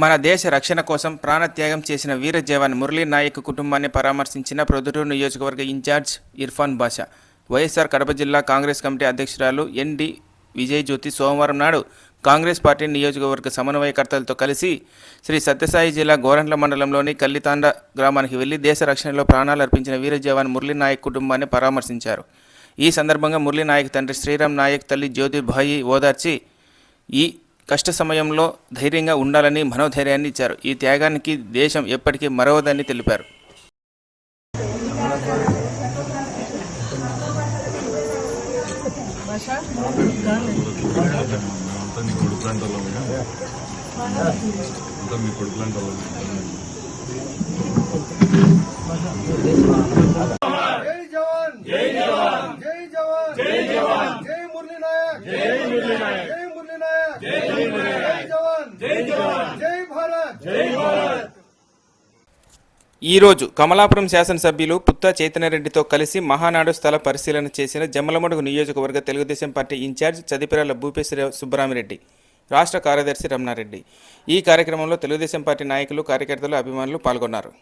మన దేశ రక్షణ కోసం ప్రాణత్యాగం చేసిన వీర జవాన్ మురళీ నాయక్ కుటుంబాన్ని పరామర్శించిన ప్రొద్దుటూరు నియోజకవర్గ ఇన్ఛార్జ్ ఇర్ఫాన్ బాషా. వైఎస్ఆర్ కడప జిల్లా కాంగ్రెస్ కమిటీ అధ్యక్షురాలు ఎన్డి విజయజ్యోతి సోమవారం నాడు కాంగ్రెస్ పార్టీ నియోజకవర్గ సమన్వయకర్తలతో కలిసి శ్రీ సత్యసాయి జిల్లా గోరంట్ల మండలంలోని కల్లితాండ గ్రామానికి వెళ్ళి దేశ రక్షణలో ప్రాణాలు అర్పించిన వీర జవాన్ మురళీ నాయక్ కుటుంబాన్ని పరామర్శించారు. ఈ సందర్భంగా మురళీ నాయక్ తండ్రి శ్రీరామ్ నాయక్ తల్లి జ్యోతిభాయి ఓదార్చి ఈ కష్ట సమయంలో ధైర్యంగా ఉండాలని మనోధైర్యాన్ని ఇచ్చారు. ఈ త్యాగానికి దేశం ఎప్పటికీ మరవదని తెలిపారు. మీ కొడుకు లాంటి వాళ్ళమే. అంతా మీ కొడుకు లాంటి వాళ్ళమే. జై జవాన్ జై జవాన్ జై జవాన్ జై జవాన్ జై మురళీ నాయక్ జై మురళీ నాయక్ జై మురళీ నాయక్ జై మురళీ నాయక్ జై జవాన్ జై జవాన్ జై భారత్ జై భారత్ ఈరోజు కమలాపురం శాసనసభ్యులు పుత్తా చైతన్యరెడ్డితో కలిసి మహానాడు స్థల పరిశీలన చేసిన జమ్మలమడుగు నియోజకవర్గ Telugu Desam party in charge Chadipirala Bhupeshwara Subbarami Reddy రాష్ట్ర కార్యదర్శి రమణారెడ్డి. ఈ కార్యక్రమంలో తెలుగుదేశం పార్టీ నాయకులు కార్యకర్తలు అభిమానులు పాల్గొన్నారు.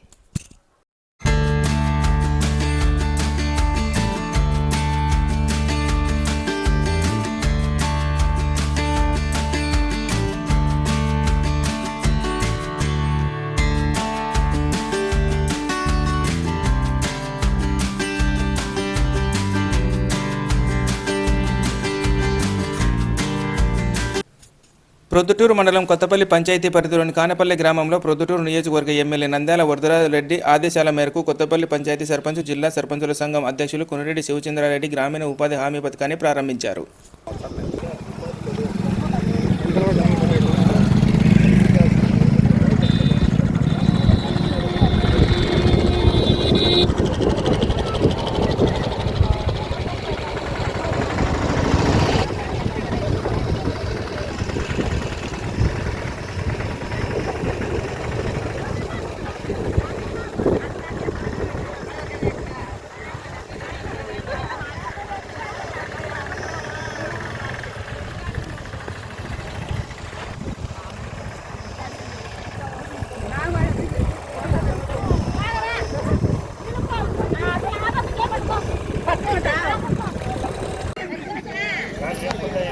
ప్రొద్దుటూరు మండలం కొత్తపల్లి పంచాయతీ పరిధిలోని కానపల్లి గ్రామంలో ప్రొద్దుటూరు నియోజకవర్గ ఎమ్మెల్యే నంద్యాల వరదరాజరెడ్డి ఆదేశాల మేరకు కొత్తపల్లి పంచాయతీ సర్పంచ్ జిల్లా సర్పంచుల సంఘం అధ్యక్షులు కొనిరెడ్డి శివచంద్రారెడ్డి గ్రామీణ ఉపాధి హామీ పథకాన్ని ప్రారంభించారు.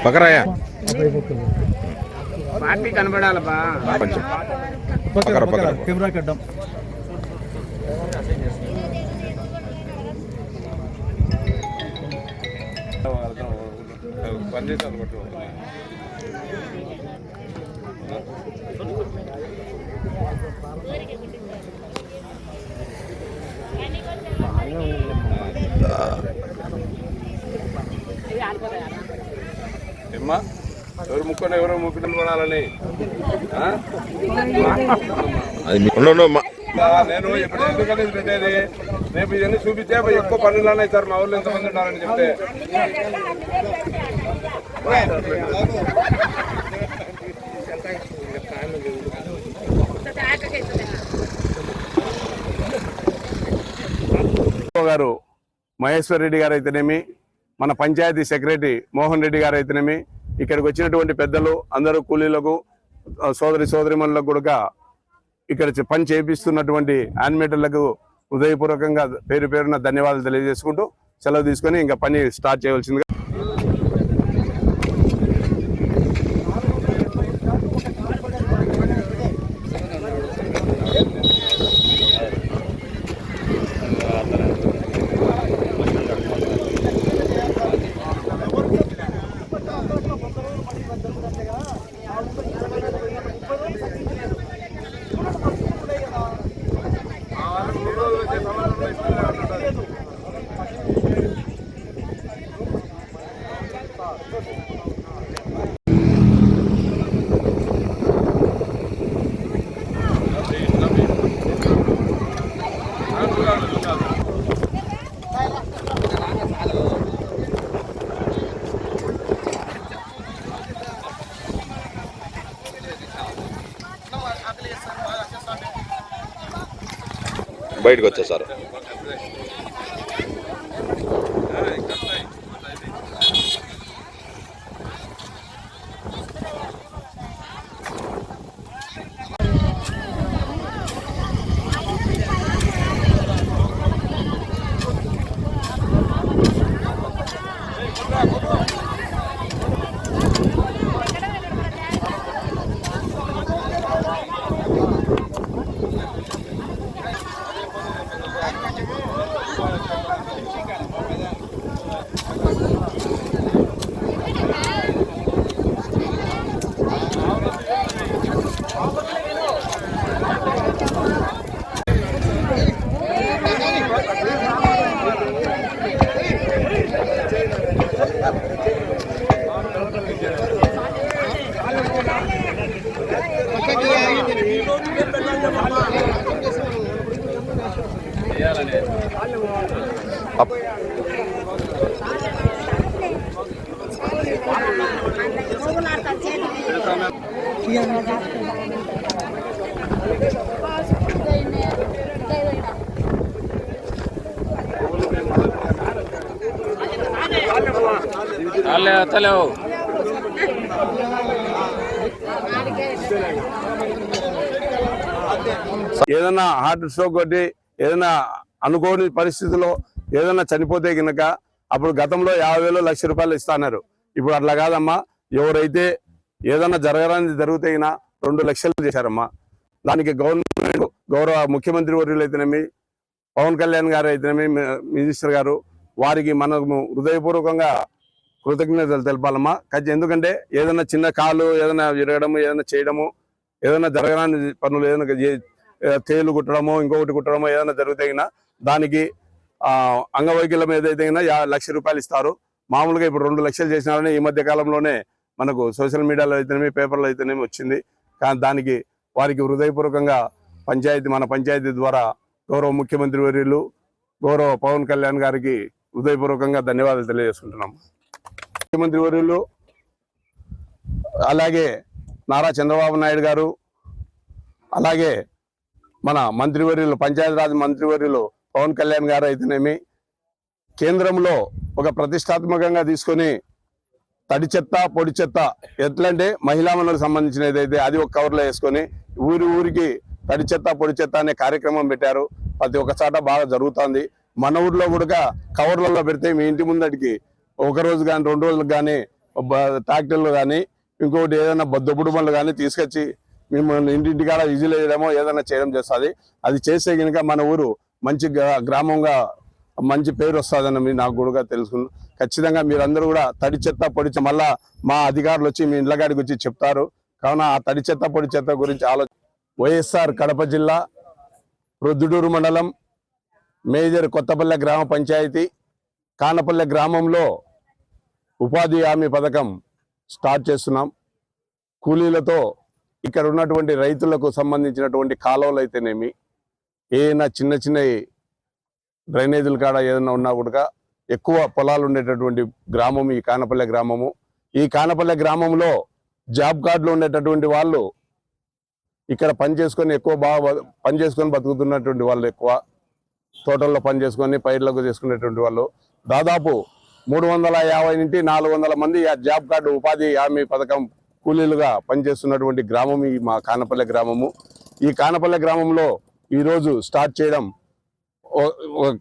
పక్కరాయా పార్టీ కనబడాలబ్బా. కొంచెం. పక్కర పక్కర కెమెరా కడ్డం పనిచేసాను ఎవరో ముప్పిటలు పడాలని ఆ? అది మీ- ఉండు, ఉండు, మా- ఆ, నేను ఇప్పుడు ఎందుకని ఇది పెట్టేది? రేపు ఇవన్నీ చూపిస్తే ఎక్కువ పనులు ఉన్నాయి సార్ మా ఊళ్ళో ఎంతమంది ఉన్నారని చెప్తే. గారు మహేశ్వర్ రెడ్డి గారు అయితేనేమి మన పంచాయతీ సెక్రటరీ మోహన్ రెడ్డి గారు అయితేనేమి ఇక్కడికి వచ్చినటువంటి పెద్దలు అందరూ కూలీలకు సోదరి సోదరిమణులకు కూడా ఇక్కడ పని చేపిస్తున్నటువంటి యానిమేటర్లకు హృదయపూర్వకంగా పేరు పేరున ధన్యవాదాలు తెలియజేసుకుంటూ సెలవు తీసుకొని ఇంకా పని స్టార్ట్ చేయవలసిందిగా బయటకు వచ్చేసారు తలే తలేవు ఏదైనా హార్ట్ స్ట్రోక్ కొట్టి ఏదైనా అనుకోని పరిస్థితిలో ఏదైనా చనిపోతే కనుక అప్పుడు గతంలో యాభై వేలు లక్ష రూపాయలు ఇస్తాన్నారు ఇప్పుడు అట్లా కాదమ్మా. ఎవరైతే ఏదైనా జరగడానికి జరిగితే రెండు లక్షలు చేశారమ్మా. దానికి గవర్నమెంట్ గౌరవ ముఖ్యమంత్రి వర్యులు అయితేనేమి పవన్ కళ్యాణ్ గారు అయితేనేమి మినిస్టర్ గారు వారికి మనము హృదయపూర్వకంగా కృతజ్ఞతలు తెలపాలమ్మా. ఖచ్చితంగా ఎందుకంటే ఏదైనా చిన్న కాలు ఏదైనా విరగడము ఏదైనా చేయడము ఏదైనా జరగడానికి పనులు ఏదైనా తేలు కుట్టడమో ఇంకొకటి కుట్టడమో ఏదైనా జరిగితే దానికి అంగవైకల్యం ఏదైతే యా- లక్ష రూపాయలు ఇస్తారు. మామూలుగా ఇప్పుడు రెండు లక్షలు చేసినారని ఈ మధ్య కాలంలోనే మనకు సోషల్ మీడియాలో అయితేనేమి పేపర్లో అయితేనేమి వచ్చింది. కానీ దానికి వారికి హృదయపూర్వకంగా పంచాయతీ మన పంచాయతీ ద్వారా గౌరవ ముఖ్యమంత్రి వర్యులు గౌరవ పవన్ కళ్యాణ్ గారికి హృదయపూర్వకంగా ధన్యవాదాలు తెలియజేసుకుంటున్నాం. ముఖ్యమంత్రి వర్యులు అలాగే నారా చంద్రబాబు నాయుడు గారు అలాగే మన మంత్రివర్యులు పంచాయతీరాజ్ మంత్రివర్యులు పవన్ కళ్యాణ్ గారు అయితేనేమి కేంద్రంలో ఒక ప్రతిష్టాత్మకంగా తీసుకొని తడి చెత్త పొడి చెత్త ఎట్లంటే మహిళా మనులకు సంబంధించిన ఏదైతే అది ఒక కవర్లో వేసుకొని ఊరి ఊరికి తడి చెత్త పొడి చెత్త అనే కార్యక్రమం పెట్టారు. ప్రతి ఒక్క చాట బాగా జరుగుతుంది. మన ఊర్లో కూడా కవర్లలో పెడితే మీ ఇంటి ముందటికి ఒక రోజు కానీ రెండు రోజులకు కానీ ట్రాక్టర్లు కానీ ఇంకొకటి ఏదైనా బొద్దుపుడు బండ్లు కానీ తీసుకొచ్చి మిమ్మల్ని ఇంటింటి కాడ విజిల్ వేయడమో ఏదైనా చేయడం చేస్తుంది. అది చేస్తే కనుక మన ఊరు మంచి గ్రా- గ్రామంగా మంచి పేరు వస్తుందని మీరు నాకు కూడా తెలుసుకున్నాను ఖచ్చితంగా మీరందరూ కూడా తడి చెత్త పొడి మళ్ళా మా అధికారులు వచ్చి మీ ఇళ్ళగాడికి వచ్చి చెప్తారు. కావున ఆ తడి చెత్త పొడి చెత్త గురించి ఆలోచన వైఎస్ఆర్ కడప జిల్లా రొద్దుడూరు మండలం మేజర్ కొత్తపల్లె గ్రామ పంచాయతీ కానపల్లె గ్రామంలో ఉపాధి హామీ పథకం స్టార్ట్ చేస్తున్నాం. కూలీలతో ఇక్కడ ఉన్నటువంటి రైతులకు సంబంధించినటువంటి కాలువలు అయితేనేమి ఏదైనా చిన్న చిన్న డ్రైనేజీల కాడ ఏదైనా ఉన్నా కూడా ఎక్కువ పొలాలు ఉండేటటువంటి గ్రామం ఈ కానపల్లె గ్రామము. ఈ కానపల్లె గ్రామంలో జాబ్ కార్డులు ఉండేటటువంటి వాళ్ళు ఇక్కడ పని చేసుకొని ఎక్కువ బాగా పని చేసుకొని బతుకుతున్నటువంటి వాళ్ళు ఎక్కువ. తోటల్లో పని చేసుకొని పైర్లకు చేసుకునేటువంటి వాళ్ళు. దాదాపు మూడు వందల యాభై నుండి నాలుగు వందల మంది ఆ జాబ్ కార్డు ఉపాధి హామీ పథకం కూలీలుగా పనిచేస్తున్నటువంటి గ్రామం ఈ మా కానపల్లె గ్రామము. ఈ కానపల్లె గ్రామంలో ఈరోజు స్టార్ట్ చేయడం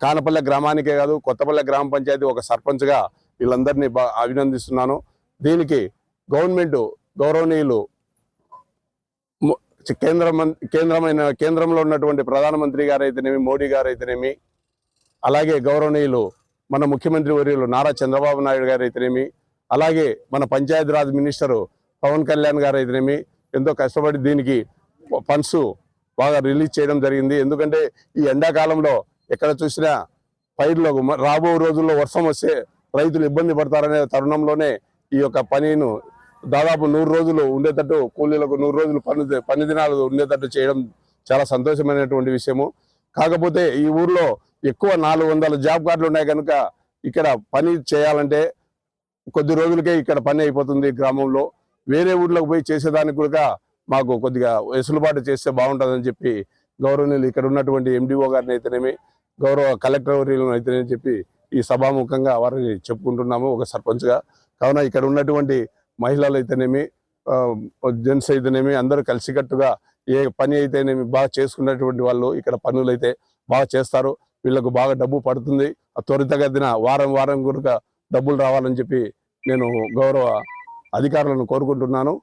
కానపల్లె గ్రామానికే కాదు కొత్తపల్లె గ్రామ పంచాయతీ ఒక సర్పంచ్గా వీళ్ళందరినీ బా అభినందిస్తున్నాను. దీనికి గవర్నమెంట్ గౌరవనీయులు కేంద్ర కేంద్రమైన కేంద్రంలో ఉన్నటువంటి ప్రధానమంత్రి గారు అయితేనేమి మోడీ గారు అయితేనేమి అలాగే గౌరవనీయులు మన ముఖ్యమంత్రి వర్యులు నారా చంద్రబాబు నాయుడు గారు అయితేనేమి అలాగే మన పంచాయతీరాజ్ మినిస్టరు పవన్ కళ్యాణ్ గారు అయితేనేమి ఎంతో కష్టపడి దీనికి ఫండ్స్ బాగా రిలీజ్ చేయడం జరిగింది. ఎందుకంటే ఈ ఎండాకాలంలో ఎక్కడ చూసినా పైర్లు రాబోయే రాబో రోజుల్లో వర్షం వస్తే రైతులు ఇబ్బంది పడతారనే తరుణంలోనే ఈ యొక్క పనిను దాదాపు నూరు రోజులు ఉండేటట్టు కూలీలకు నూరు రోజులు పని పని దినాలు ఉండేటట్టు చేయడం చాలా సంతోషమైనటువంటి విషయము. కాకపోతే ఈ ఊర్లో ఎక్కువ నాలుగు వందల జాబ్ కార్డులు ఉన్నాయి కనుక ఇక్కడ పని చేయాలంటే కొద్ది రోజులకే ఇక్కడ పని అయిపోతుంది గ్రామంలో. వేరే ఊర్లోకి పోయి చేసేదానికి కూడా మాకు కొద్దిగా వెసులుబాటు చేస్తే బాగుంటుందని చెప్పి గౌరవనీయులు ఇక్కడ ఉన్నటువంటి ఎండిఓ గారిని అయితేనేమి గౌరవ కలెక్టర్ వర్యులను అయితేనేమి చెప్పి ఈ సభాముఖంగా వారిని చెప్పుకుంటున్నాము ఒక సర్పంచ్గా. కావున ఇక్కడ ఉన్నటువంటి మహిళలు అయితేనేమి జెంట్స్ అయితేనేమి అందరూ కలిసికట్టుగా ఏ పని అయితేనేమి బాగా చేసుకున్నటువంటి వాళ్ళు ఇక్కడ పనులు అయితే బాగా చేస్తారు. వీళ్ళకు బాగా డబ్బు పడుతుంది. ఆ త్వరితగతిన వారం వారం కనుక డబ్బులు రావాలని చెప్పి నేను గౌరవ అధికారులను కోరుకుంటున్నాను.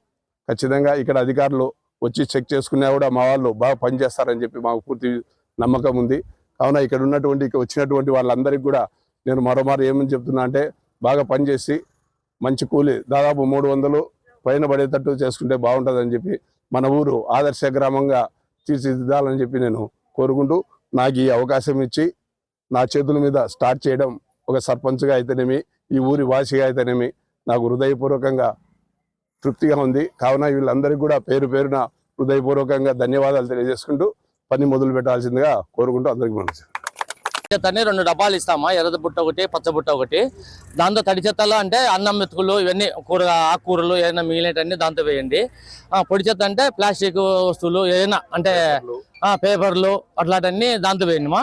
ఖచ్చితంగా ఇక్కడ అధికారులు వచ్చి చెక్ చేసుకున్నా కూడా మా వాళ్ళు బాగా పనిచేస్తారని చెప్పి మాకు పూర్తి నమ్మకం ఉంది. కావున ఇక్కడ ఉన్నటువంటి వచ్చినటువంటి వాళ్ళందరికీ కూడా నేను మరోమారు ఏమని చెప్తున్నా అంటే బాగా పనిచేసి మంచి కూలి దాదాపు మూడు వందలు పైన పడేటట్టు చేసుకుంటే బాగుంటుందని చెప్పి మన ఊరు ఆదర్శ గ్రామంగా తీర్చిదిద్దాలని చెప్పి నేను కోరుకుంటూ నాకు ఈ అవకాశం ఇచ్చి నా చేతుల మీద స్టార్ట్ చేయడం ఒక సర్పంచ్గా అయితేనేమి ఈ ఊరి వాసిగా అయితేనేమి నాకు హృదయపూర్వకంగా తృప్తిగా ఉంది. కావున వీళ్ళందరికీ కూడా పేరు పేరున హృదయపూర్వకంగా ధన్యవాదాలు తెలియజేసుకుంటూ పని మొదలు పెట్టాల్సిందిగా కోరుకుంటూ అందరికీ మనసు చెత్తని రెండు డబ్బాలు ఇస్తామా? ఎర్ర బుట్ట ఒకటి పచ్చ బుట్ట ఒకటి. దాంతో తడి చెత్తలో అంటే అన్నం మెతుకులు ఇవన్నీ కూర ఆకుకూరలు ఏదైనా మిగిలినవన్నీ దాంతో వేయండి. పొడి చెత్త అంటే ప్లాస్టిక్ వస్తువులు ఏదైనా అంటే పేపర్లు అట్లాంటివన్నీ దాంతో వేయండి మా.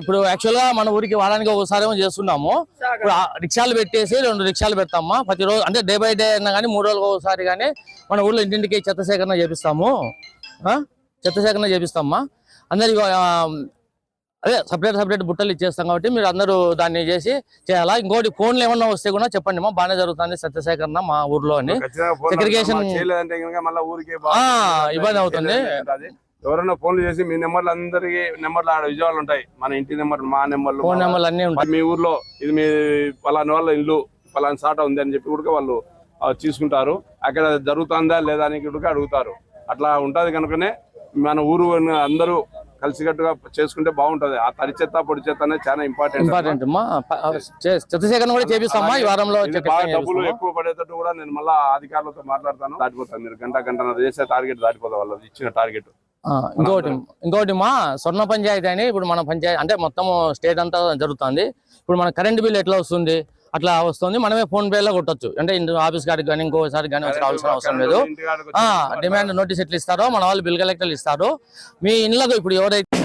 ఇప్పుడు యాక్చువల్గా మన ఊరికి వారానికి ఒకసారి ఏమో చేస్తున్నాము. ఇప్పుడు రిక్షాలు పెట్టేసి రెండు రిక్షాలు పెడతామా? ప్రతి రోజు అంటే డే బై డే అయినా కానీ మూడు రోజులకు ఒకసారి కానీ మన ఊర్లో ఇంటింటికి చెత్త సేకరణ చేపిస్తాము? చెత్త సేకరణ చేపిస్తామా? అందరికి అదే సపరేట్ సపరేట్ బుట్టలు ఇచ్చేస్తాం కాబట్టి మీరు అందరూ దాన్ని చేసి చేయాలా? ఇంకోటి ఫోన్లు ఏమన్నా వస్తే కూడా చెప్పండి మా బాగానే జరుగుతుంది సత్య సేకరణ మా ఊర్లో అని ఆ, ఇబ్బంది అవుతుంది. ఎవరైనా ఫోన్లు చేసి మీ నెంబర్లు అందరికి నెంబర్లు ఆడ విజయవాడలు ఉంటాయి. మన ఇంటి నెంబర్ మా నెంబర్లు ఫోన్ నెంబర్లు అన్నీ ఉంటాయి. మీ ఊర్లో ఇది మీ పలానా వాళ్ళ ఇల్లు పలానా సాట ఉంది అని చెప్పి కూడా వాళ్ళు తీసుకుంటారు. అక్కడ జరుగుతుందా లేదా అని కూడా అడుగుతారు. అట్లా ఉంటది కనుకనే మన ఊరు అందరూ కలిసికట్టుగా చేసుకుంటే బాగుంటది. ఆ తడి చెత్త పొడి చెత్త అనేది చాలా ఇంపార్టెంట్ ఇంపార్టెంట్ చెత్త సేకరణ కూడా చేపిస్తామా? ఈ వారంలో డబ్బులు? ఎక్కువ పడేటట్టు కూడా నేను మళ్ళా అధికారులతో మాట్లాడతాను. దాటిపోతాను. మీరు గంట గంట చేసే టార్గెట్ దాటిపోతా వాళ్ళు ఇచ్చిన టార్గెట్. ఇంకోటి ఇంకోటి మా స్వర్ణ పంచాయతీ అని ఇప్పుడు మన పంచాయతీ అంటే మొత్తం స్టేట్ అంతా జరుగుతుంది. ఇప్పుడు మన కరెంట్ బిల్ ఎట్లా వస్తుంది? అట్లా వస్తుంది. మనమే ఫోన్ పే లో కొట్టొచ్చు. అంటే ఆఫీస్ కాడికి కానీ ఇంకోసారి కానీ రావాల్సిన అవసరం లేదు. ఆ డిమాండ్ నోటీస్ ఎట్లా ఇస్తారో మన వాళ్ళు బిల్ కలెక్టర్లు ఇస్తారు. మీ ఇళ్ళకు ఇప్పుడు ఎవరైతే